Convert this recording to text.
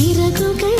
చిరగు